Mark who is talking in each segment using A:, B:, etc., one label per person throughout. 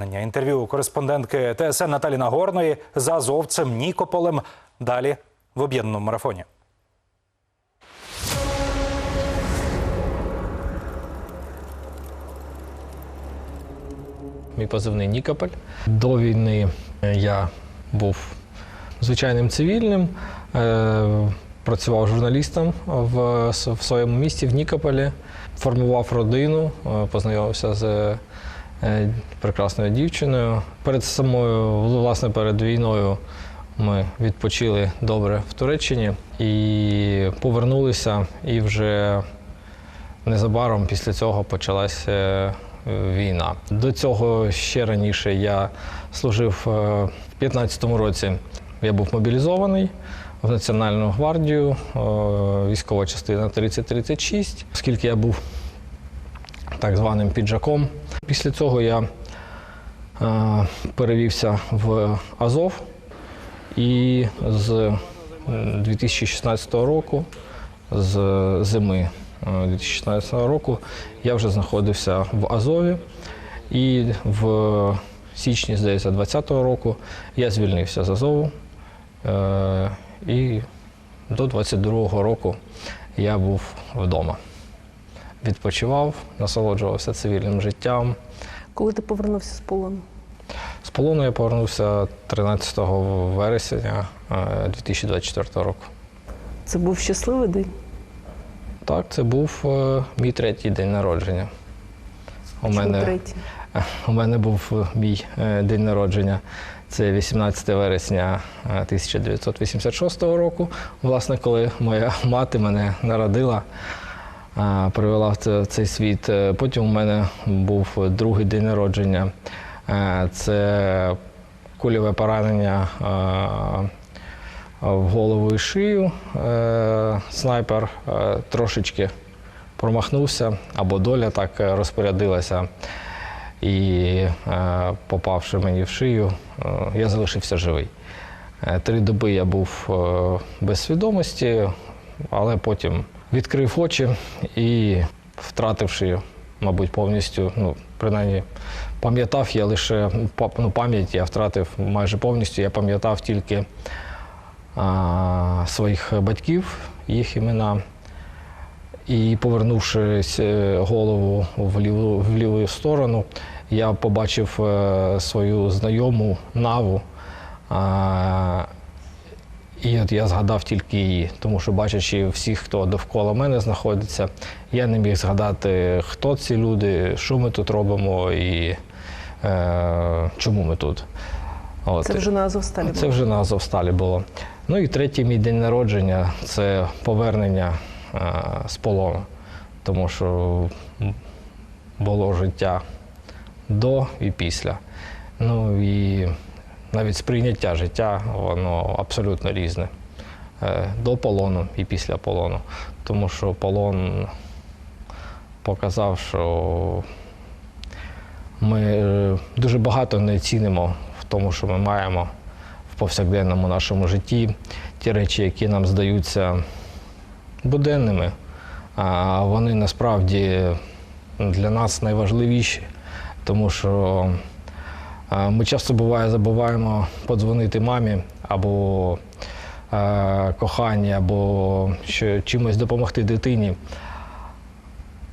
A: повернення. Інтерв'ю кореспондентки ТСН Наталі Нагорної за азовцем Нікополем. Далі в об'єднаному марафоні.
B: Мій позивний Нікополь. До війни я був звичайним цивільним, е, працював журналістом в, своєму місті в Нікополі, формував родину, е, познайомився з е, прекрасною дівчиною. Перед самою, власне, перед війною ми відпочили добре в Туреччині і повернулися, і вже Незабаром після цього почалася е, війна. До цього ще раніше я служив е, в 15-му році. Я був мобілізований в Національну гвардію, е, військова частина 3036, оскільки я був так званим піджаком. Після цього я е, перевівся в Азов і з 2016 року, з зими е, 2016 року, я вже знаходився в Азові. І в січні, здається, 2020 року я звільнився з Азову. Е, І до 22-го року я був вдома. Відпочивав, насолоджувався цивільним життям.
C: Коли ти повернувся з полону?
B: З полону я повернувся 13 вересня е, 2024 року.
C: Це був щасливий день.
B: Так, це був е, мій третій день народження. У
C: Чому
B: мене,
C: третій?
B: у мене був е, мій е, день народження. Це 18 вересня е, 1986 року. Власне, коли моя мати мене народила, е, привела в цей світ. Е, Потім у мене був другий день народження. Е, Це кульове поранення е, в голову і шию. Снайпер трошечки промахнувся, або доля так розпорядилася. І попавши мені в шию, я залишився живий. Три доби я був без свідомості, але потім відкрив очі і, втративши, мабуть, повністю, ну, принаймні, пам'ятав я лише ну, пам'ять, я втратив майже повністю. Я пам'ятав тільки а, своїх батьків, їх імена. І повернувшись е, голову в ліву, в ліву сторону, я побачив е, свою знайому наву. І от я згадав тільки її, тому що бачачи всіх, хто довкола мене знаходиться, я не міг згадати, хто ці люди, що ми тут робимо і е, чому ми тут. От.
C: Це вже на Азовсталі було?
B: Це вже на Азовсталі було. Ну і третій мій день народження це повернення е, з полону, тому що було життя до і після. Ну і навіть сприйняття життя, воно абсолютно різне. Е, До полону і після полону. Тому що полон показав, що ми е, дуже багато не цінимо в тому, що ми маємо в повсякденному нашому житті. Ті речі, які нам здаються буденними, вони насправді для нас найважливіші, тому що ми часто буває забуваємо подзвонити мамі або коханій, або що, чимось допомогти дитині.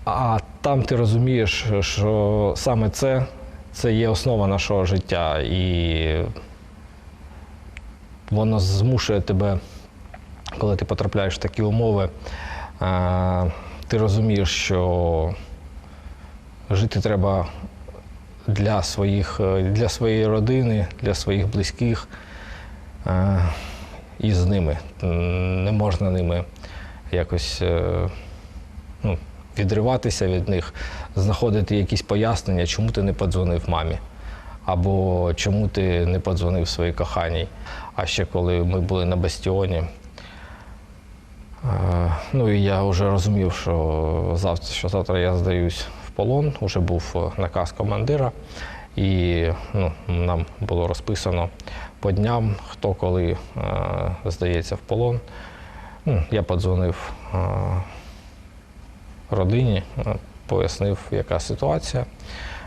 B: А там ти розумієш, що саме це, це є основа нашого життя, і воно змушує тебе, коли ти потрапляєш в такі умови, ти розумієш, що жити треба для, своїх, е, для своєї родини, для своїх близьких е, і з ними. Не можна ними якось. е, ну, відриватися від них, знаходити якісь пояснення, чому ти не подзвонив мамі, або чому ти не подзвонив своїй коханій. А ще коли ми були на бастіоні, ну і я вже розумів, що завтра, що завтра я здаюсь полон, вже був е, наказ командира, і ну, нам було розписано по дням, хто коли е, здається в полон. Ну, я подзвонив. е, родині, пояснив, яка ситуація,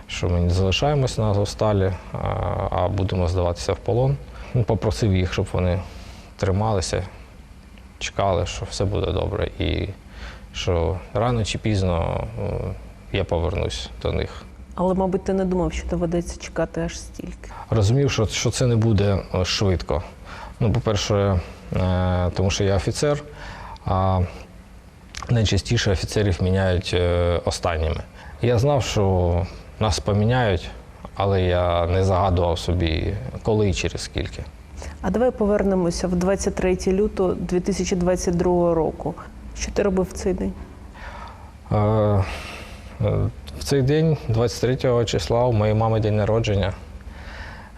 B: що ми не залишаємось на Азовсталі, а, будемо здаватися в полон. Ну, Попросив їх, щоб вони трималися, чекали, що все буде добре, і що рано чи пізно я повернусь до них.
C: Але, мабуть, ти не думав, що доведеться чекати аж стільки.
B: Розумів, що, що це не буде е, швидко. Ну, по-перше, е, тому що я офіцер, а найчастіше офіцерів міняють е, останніми. Я знав, що нас поміняють, але я не загадував собі, коли і через скільки.
C: А давай повернемося в 23 лютого 2022 року. Що ти робив в цей день?
B: Е, В цей день, 23 числа, у моєї мами день народження.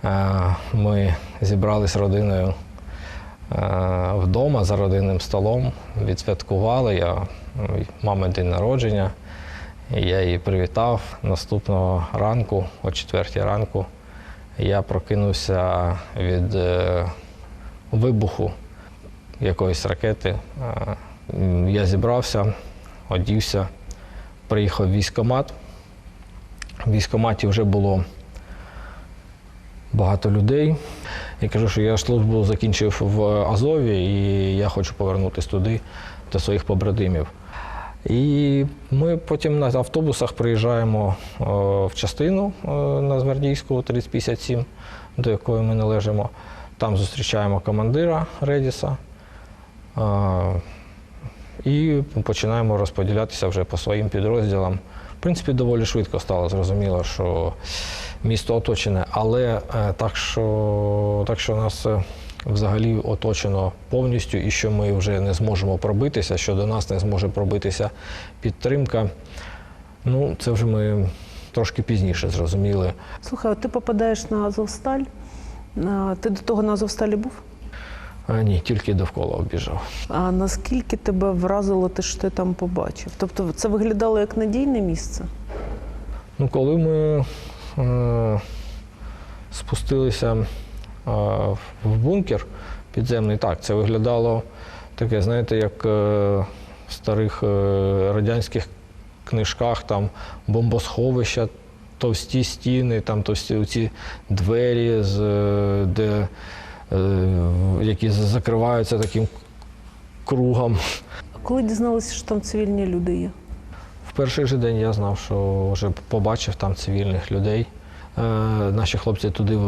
B: Е, Ми зібрались родиною е, вдома за родинним столом, відсвяткували. Я, мами день народження. Я її привітав. Наступного ранку, о 4 ранку, я прокинувся від е, вибуху якоїсь ракети. Е, Я зібрався, одівся, приїхав в військкомат. В військкоматі вже було багато людей. Я кажу, що я службу закінчив в Азові і я хочу повернутися туди до своїх побратимів. І ми потім на автобусах приїжджаємо е, в частину е, на Звердійську 3057, до якої ми належимо. Там зустрічаємо командира Редіса. І починаємо розподілятися вже по своїм підрозділам. В принципі, доволі швидко стало зрозуміло, що місто оточене, але е, так, що, так що нас е, взагалі оточено повністю, і що ми вже не зможемо пробитися, що до нас не зможе пробитися підтримка. Ну, це вже ми трошки пізніше зрозуміли.
C: Слухай, ти попадаєш на Азовсталь. Ти до того на Азовсталі був?
B: А, ні, тільки довкола обіжав.
C: А наскільки тебе вразило те, що ти там побачив? Тобто це виглядало як надійне місце?
B: Ну, коли ми е, спустилися е, в бункер підземний, так, це виглядало таке, знаєте, як е, в старих е, радянських книжках, там бомбосховища, товсті стіни, там товсті ці двері, з, е, де, які закриваються таким кругом.
C: А коли дізналися, що там цивільні люди є?
B: В перший же день я знав, що вже побачив там цивільних людей. Е, наші хлопці туди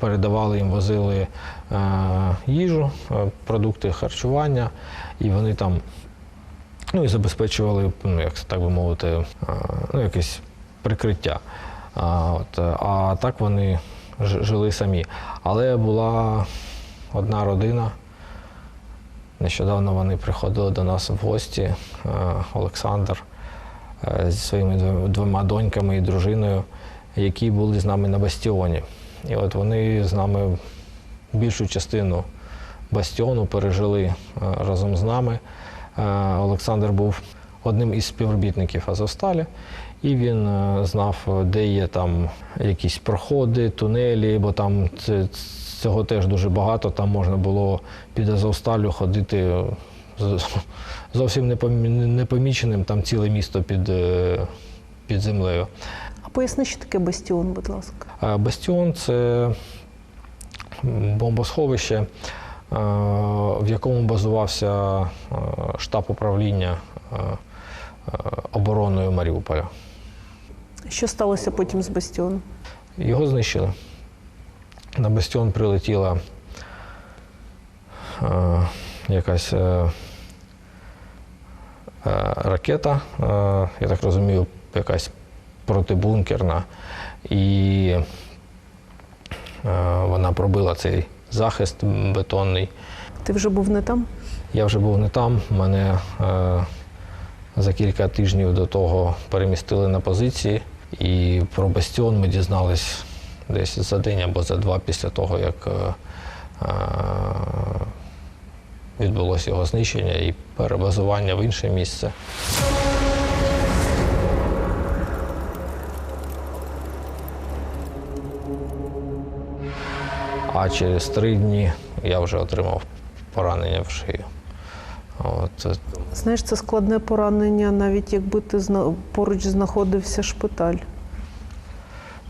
B: передавали їм, возили е, їжу, е, продукти харчування, і вони там ну, і забезпечували, ну, як так би мовити, е, ну, якесь прикриття. А, от, е, а так вони жили самі. Але була одна родина. Нещодавно вони приходили до нас в гості, е, Олександр е, зі своїми двома доньками і дружиною, які були з нами на бастіоні. І от вони з нами більшу частину бастіону пережили е, разом з нами. Олександр був одним із співробітників Азовсталі, і він е, знав, е, де є там якісь проходи, тунелі, бо там це, цього теж дуже багато. Там можна було під Азовсталю ходити е, зовсім непомі- непоміченим, там ціле місто під, під землею.
C: А поясни, що таке бастіон, будь ласка.
B: Бастіон це бомбосховище, в якому базувався штаб управління обороною Маріуполя.
C: Що сталося потім з бастіоном?
B: Його знищили. На бастіон прилетіла е, якась е, е, ракета, е, я так розумію, якась протибункерна, і е, вона пробила цей захист бетонний.
C: Ти вже був не там?
B: Я вже був не там. Мене е, за кілька тижнів до того перемістили на позиції. І про бастіон ми дізнались десь за день або за два після того, як е, е, відбулося його знищення і перебазування в інше місце. А через три дні я вже отримав поранення в шию. От,
C: Знаєш, це складне поранення, навіть якби ти поруч знаходився шпиталь.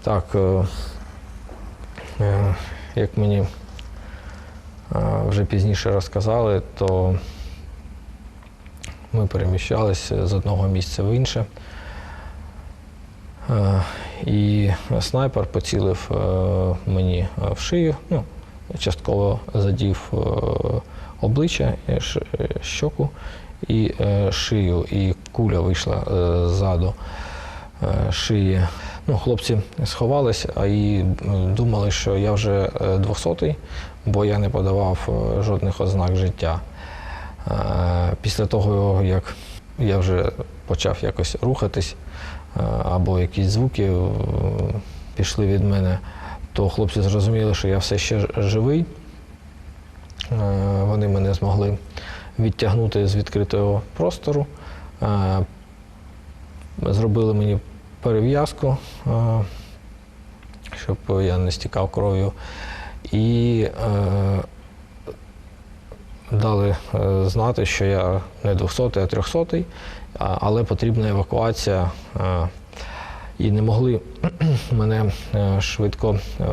B: Так, е, е, як мені е, вже пізніше розказали, то ми переміщалися з одного місця в інше. І снайпер поцілив мені в шию, ну, частково задів обличчя, е, е, щоку і е, шию, і куля вийшла ззаду шиї. Ну, хлопці сховались, а і думали, що я вже е, 200-й, бо я не подавав жодних ознак життя. Після того, як я вже почав якось рухатись, або якісь звуки пішли від мене, то хлопці зрозуміли, що я все ще живий. Е, Вони мене змогли відтягнути з відкритого простору, е, зробили мені перев'язку, е, щоб я не стікав кров'ю. І дали знати, що я не 200, а 300, а- але потрібна евакуація. І не могли мене е, швидко е,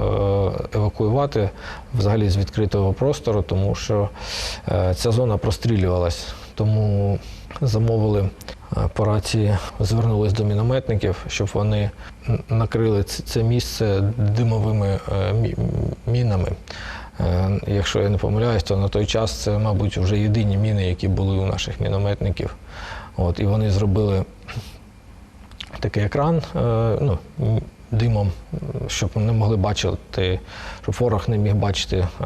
B: евакуювати взагалі з відкритого простору, тому що е, ця зона прострілювалась. Тому замовили по рації, звернулись до мінометників, щоб вони накрили це місце димовими мінами. Якщо я не помиляюсь, то на той час це, мабуть, вже єдині міни, які були у наших мінометників. От, і вони зробили такий екран е, ну, димом, щоб не могли бачити, щоб ворог не міг бачити е,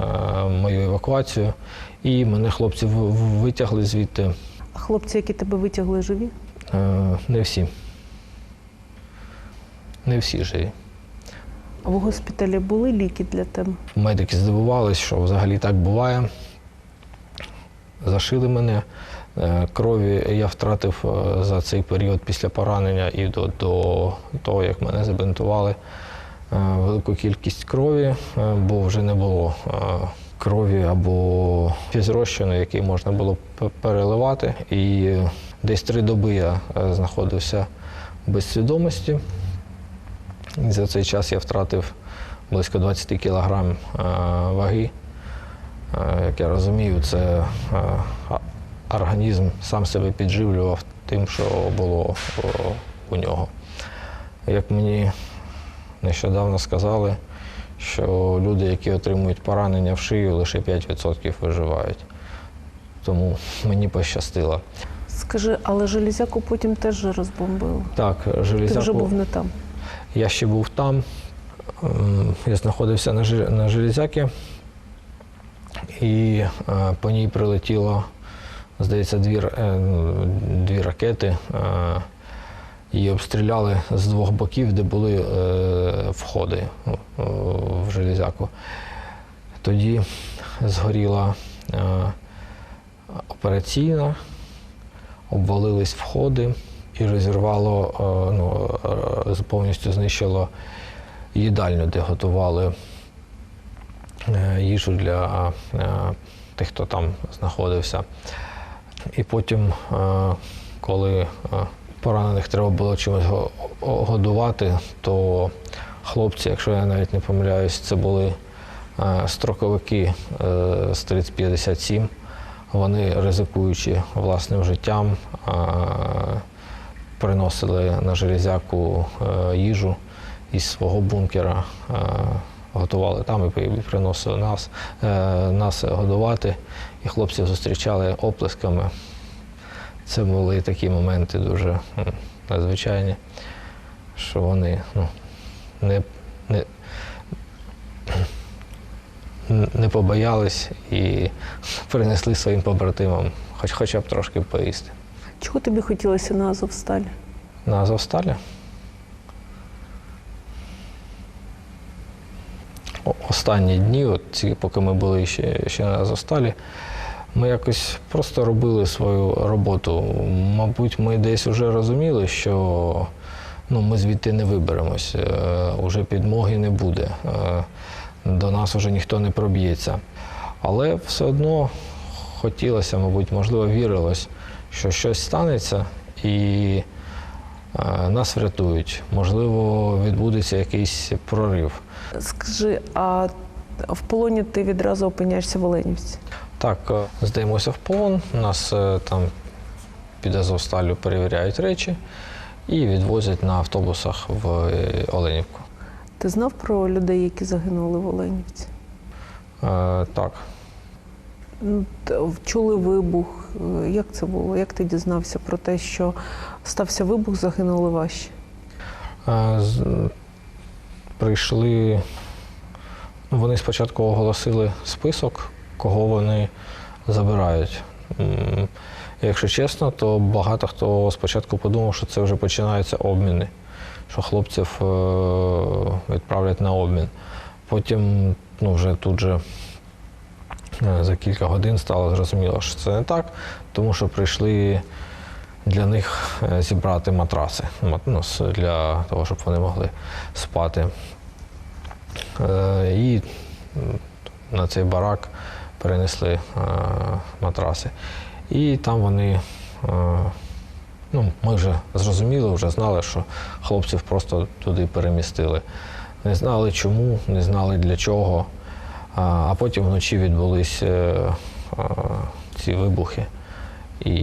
B: мою евакуацію. І мене хлопці витягли звідти.
C: А хлопці, які тебе витягли, живі?
B: Е, Не всі. Не всі живі.
C: А в госпіталі були ліки для тебе?
B: Медики здивувалися, що взагалі так буває. Зашили мене. Е, Крові я втратив е, за цей період після поранення і до, до того, як мене забинтували. е, Велику кількість крові, бо вже не було крові або фізрозчину, який можна було переливати. І десь три доби я знаходився без свідомості. За цей час я втратив близько 20 кілограм ваги. Як я розумію, це організм сам себе підживлював тим, що було у нього. Як мені нещодавно сказали, що люди, які отримують поранення в шию, лише 5% виживають. Тому мені пощастило.
C: Скажи, але железяку потім теж розбомбили.
B: Так,
C: Ти вже був не там.
B: Я ще був там. Ем, Я знаходився на, Железяки, і е, по ній прилетіло, здається, дві, е, ну, дві ракети. Е, Її обстріляли з двох боків, де були е, входи в железяку. Тоді згоріла операційна, обвалились входи і розірвало, ну, повністю знищило їдальню, де готували їжу для тих, хто там знаходився. І потім, е, коли е, поранених треба було чимось годувати, то хлопці, якщо я навіть не помиляюсь, це були е, строковики з 3057. Вони, ризикуючи власним життям, приносили на железяку їжу із свого бункера, готували там і приносили нас, нас годувати. І хлопців зустрічали оплесками. Це були такі моменти дуже надзвичайні, що вони ну, не, не, не побоялись і принесли своїм побратимам, хоч хоча б трошки поїсти.
C: Чого тобі хотілося на Азовсталі?
B: На Азовсталі. Останні дні, от ці, поки ми були ще, ще на Азовсталі, ми якось просто робили свою роботу. Мабуть, ми десь вже розуміли, що ну, ми звідти не виберемось, е, уже підмоги не буде. Е, до нас вже ніхто не проб'ється. Але все одно хотілося, мабуть, можливо, вірилось, що щось станеться, і е, нас врятують. Можливо, відбудеться якийсь прорив.
C: Скажи, а в полоні ти відразу опиняєшся в Оленівці?
B: Так, е, здаємося в полон, нас е, там під Азовсталю перевіряють речі і відвозять на автобусах в е, Оленівку.
C: Ти знав про людей, які загинули в Оленівці?
B: Е, Так,
C: Ну, Чули вибух. Як це було? Як ти дізнався про те, що стався вибух, загинули ваші?
B: Е, Прийшли. Вони спочатку оголосили список, кого вони забирають. Якщо чесно, то багато хто спочатку подумав, що це вже починаються обміни, що хлопців е, відправлять на обмін. Потім ну, вже тут же е, за кілька годин стало зрозуміло, що це не так, тому що прийшли для них е, зібрати матраси ну, для того, щоб вони могли спати. Е, І на цей барак перенесли е, матраси. І там вони, ну, ми вже зрозуміли, вже знали, що хлопців просто туди перемістили. Не знали чому, не знали для чого. А, потім вночі відбулись ці вибухи. І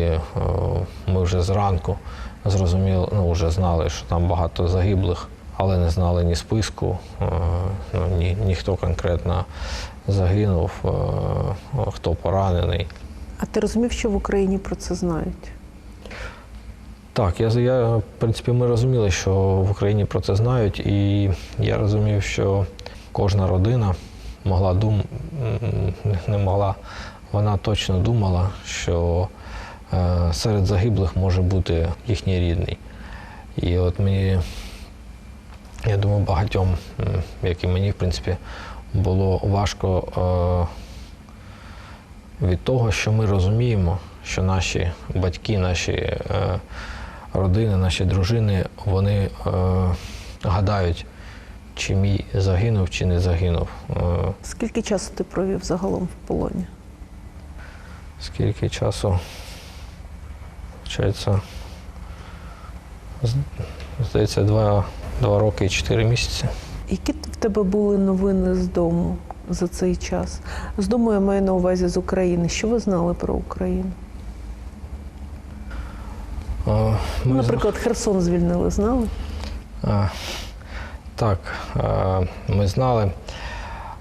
B: е, ми вже зранку зрозуміли, ну вже знали, що там багато загиблих, але не знали ні списку, е, ну, ні, ніхто конкретно загинув, е, хто поранений.
C: А ти розумів, що в Україні про це знають?
B: Так, я, я, в принципі, ми розуміли, що в Україні про це знають, і я розумів, що кожна родина могла дум... не могла, вона точно думала, що е, серед загиблих може бути їхній рідний. І от мені, я думаю, багатьом, як і мені, в принципі, було важко е, від того, що ми розуміємо, що наші батьки, наші е, родини, наші дружини, вони гадають, чи мій загинув, чи не загинув.
C: Скільки часу ти провів загалом в полоні?
B: Скільки часу, вчається, здається, два, два роки і чотири місяці.
C: Які в тебе були новини з дому за цей час? З дому я маю на увазі з України. Що ви знали про Україну?
B: Ми
C: Наприклад, Херсон звільнили, знали?
B: А, Так, ми знали,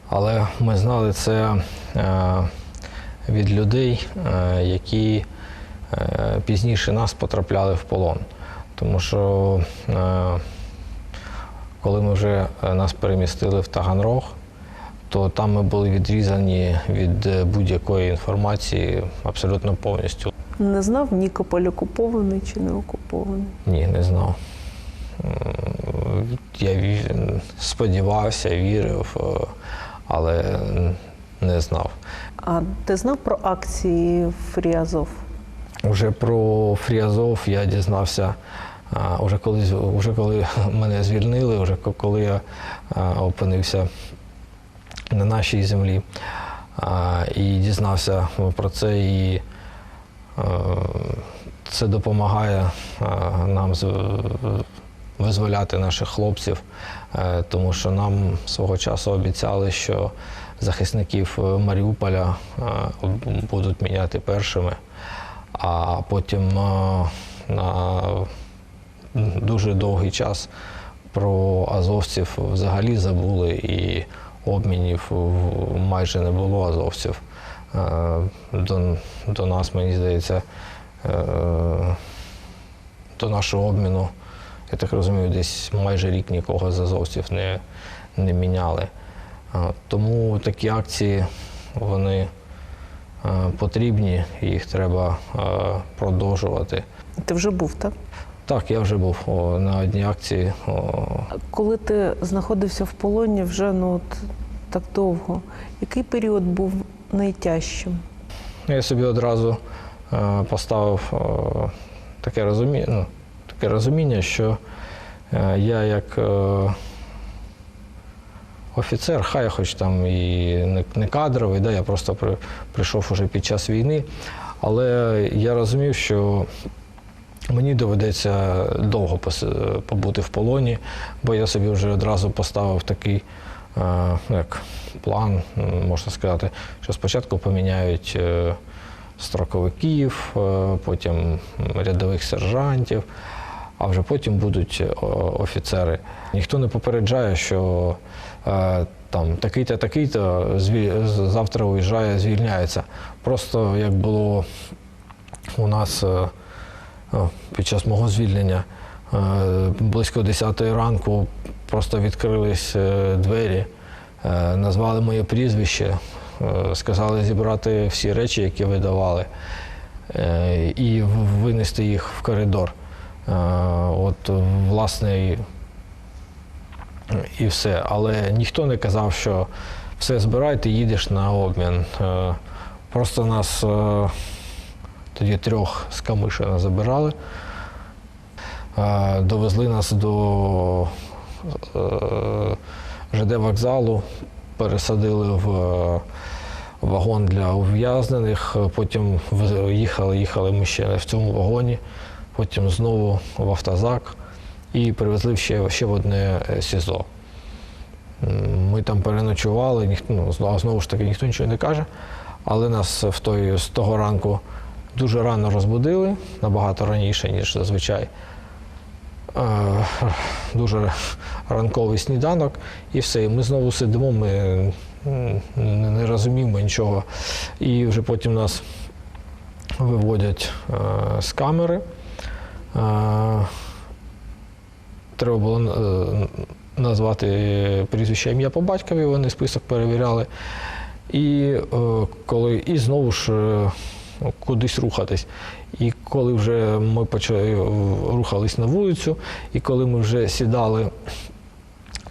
B: але ми знали це від людей, е, які е, пізніше нас потрапляли в полон. Тому що е, коли ми вже нас перемістили в Таганрог, то там ми були відрізані від будь-якої інформації абсолютно повністю.
C: Не знав, Нікополь окупований чи не окупований.
B: Ні, не знав. Я сподівався, вірив, але не знав.
C: А ти знав про акції Фріазов?
B: Уже про Фріазов я дізнався. а, Уже коли, уже коли мене звільнили, вже коли я а, опинився на нашій землі а, і дізнався про це, і е, це допомагає а, нам з- визволяти наших хлопців, е, тому що нам свого часу обіцяли, що захисників е, Маріуполя е, будуть міняти першими, а потім е, на дуже довгий час про азовців взагалі забули і обмінів майже не було азовців. До, до нас, мені здається, до нашого обміну, я так розумію, десь майже рік нікого з азовців не, не міняли. Тому такі акції вони е, потрібні, їх треба е, продовжувати.
C: Ти вже був, так?
B: Так, я вже був о, на одній акції. О,
C: Коли ти знаходився в полоні вже ну, от, так довго, який період був найтяжчим?
B: я собі одразу е, поставив е, таке, розумі... ну, таке розуміння, що е, я як е, офіцер, хай хоч там і не, кадровий, да, я просто при, прийшов уже під час війни, але я розумів, що Мені доведеться довго побути в полоні, бо я собі вже одразу поставив такий е, ну, як план, можна сказати, що спочатку поміняють е, строковиків, е, потім рядових сержантів, а вже потім будуть е, офіцери. Ніхто не попереджає, що е, там такий-то, такий-то завтра уїжджає, звільняється. Просто як було у нас. е, під час мого звільнення близько 10 ранку просто відкрились двері, назвали моє прізвище, сказали зібрати всі речі, які видавали, і винести їх в коридор. Е, От, власне, і, все. Але ніхто не казав, що все збирай, ти їдеш на обмін. Е, Просто нас е, тоді трьох з Камишина забирали. Довезли нас до ЖД вокзалу, пересадили в вагон для ув'язнених, потім їхали, їхали ми ще в цьому вагоні, потім знову в автозак і привезли ще, ще в одне е, СІЗО. Ми там переночували, ніхто, ну, знову- ж таки ніхто нічого не каже, але нас в той, з того ранку дуже рано розбудили, набагато раніше, ніж зазвичай. Е, Дуже ранковий сніданок, і все. Ми знову сидимо, ми не не розуміємо нічого. І вже потім нас виводять е, з камери. Треба було е, назвати прізвище ім'я по батькові, вони список перевіряли. І е, коли і знову ж е, кудись рухатись. І коли вже ми почали рухались на вулицю, і коли ми вже сідали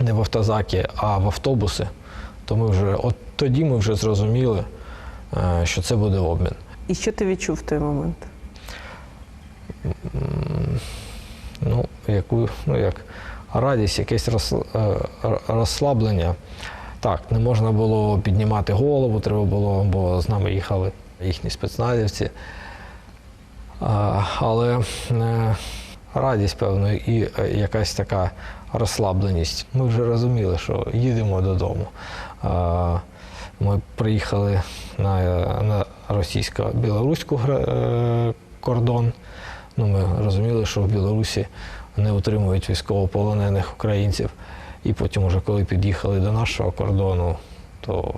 B: не в автозаки, а в автобуси, то ми вже от тоді ми вже зрозуміли, що це буде обмін.
C: І що ти відчув в той момент?
B: Ну, яку, ну як радість, якесь е, розслаблення. Так, не можна було піднімати голову, треба було, бо з нами їхали їхні спецназівці. Але е, радість, певно, і е, якась така розслабленість. Ми вже розуміли, що їдемо додому. Ми приїхали на, на російсько-білоруську кордон. Ну, ми розуміли, що в Білорусі не утримують військовополонених українців. І потім, уже коли під'їхали до нашого кордону, то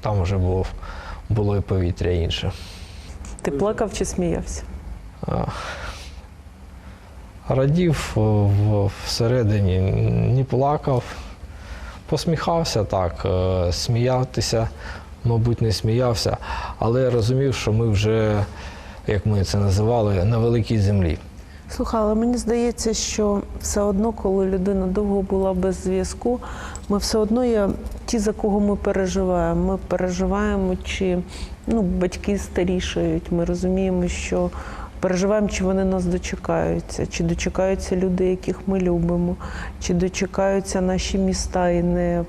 B: там вже було, було і повітря інше.
C: Ти плакав чи сміявся?
B: Радів в- всередині, не плакав, посміхався так, е, сміятися, мабуть, не сміявся, але я розумів, що ми вже, як ми це називали, на великій землі.
C: Слухай, але мені здається, що все одно, коли людина довго була без зв'язку, ми все одно є ті, за кого ми переживаємо. Ми переживаємо, чи ну, батьки старішають. Ми розуміємо, що переживаємо, чи вони нас дочекаються, чи дочекаються люди, яких ми любимо, чи дочекаються наші міста і не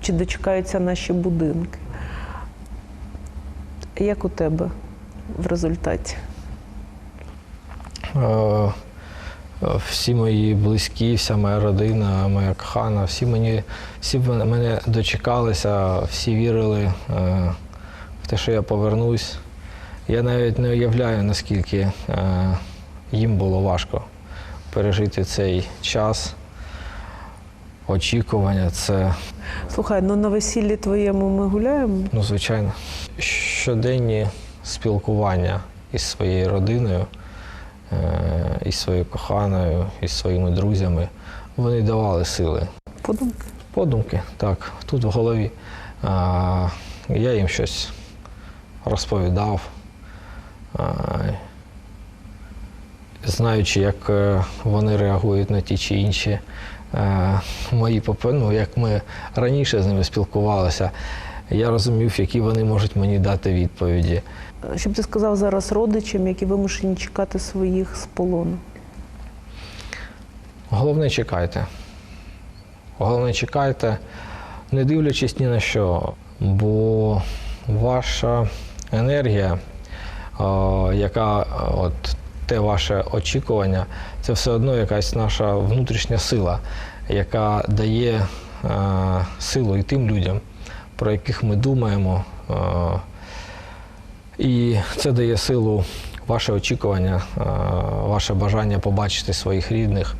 C: чи дочекаються наші будинки. Як у тебе в результаті?
B: Е, е, Всі мої близькі, вся моя родина, моя кохана, всі мені, всі мене- дочекалися, всі вірили е, в те, що я повернусь. Я навіть не уявляю, наскільки їм було важко пережити цей час. Очікування це
C: Слухай, ну на весіллі твоєму ми гуляємо.
B: Ну, звичайно. Щоденні спілкування із своєю родиною, е, із своєю коханою, із своїми друзями, вони давали сили.
C: Подумки.
B: Подумки, так, тут в голові. Я їм щось розповідав, знаючи, як е, вони реагують на ті чи інші е, мої попи- ну, як ми раніше з ними спілкувалися, я розумів, які вони можуть мені дати відповіді.
C: Щоб ти сказав зараз родичам, які вимушені чекати своїх з полону.
B: Головне чекайте. Головне чекайте, не дивлячись ні на що, бо ваша енергія, е, яка от те ваше очікування, це все одно якась наша внутрішня сила, яка дає е, силу і тим людям, про яких ми думаємо. І це дає силу ваше очікування, ваше бажання побачити своїх рідних,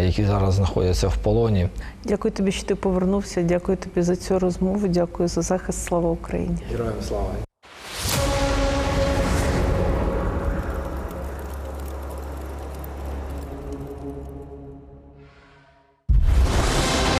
B: які зараз знаходяться в полоні.
C: Дякую тобі, що ти повернувся. Дякую тобі за цю розмову. Дякую за захист. Слава Україні.
B: Героям слава!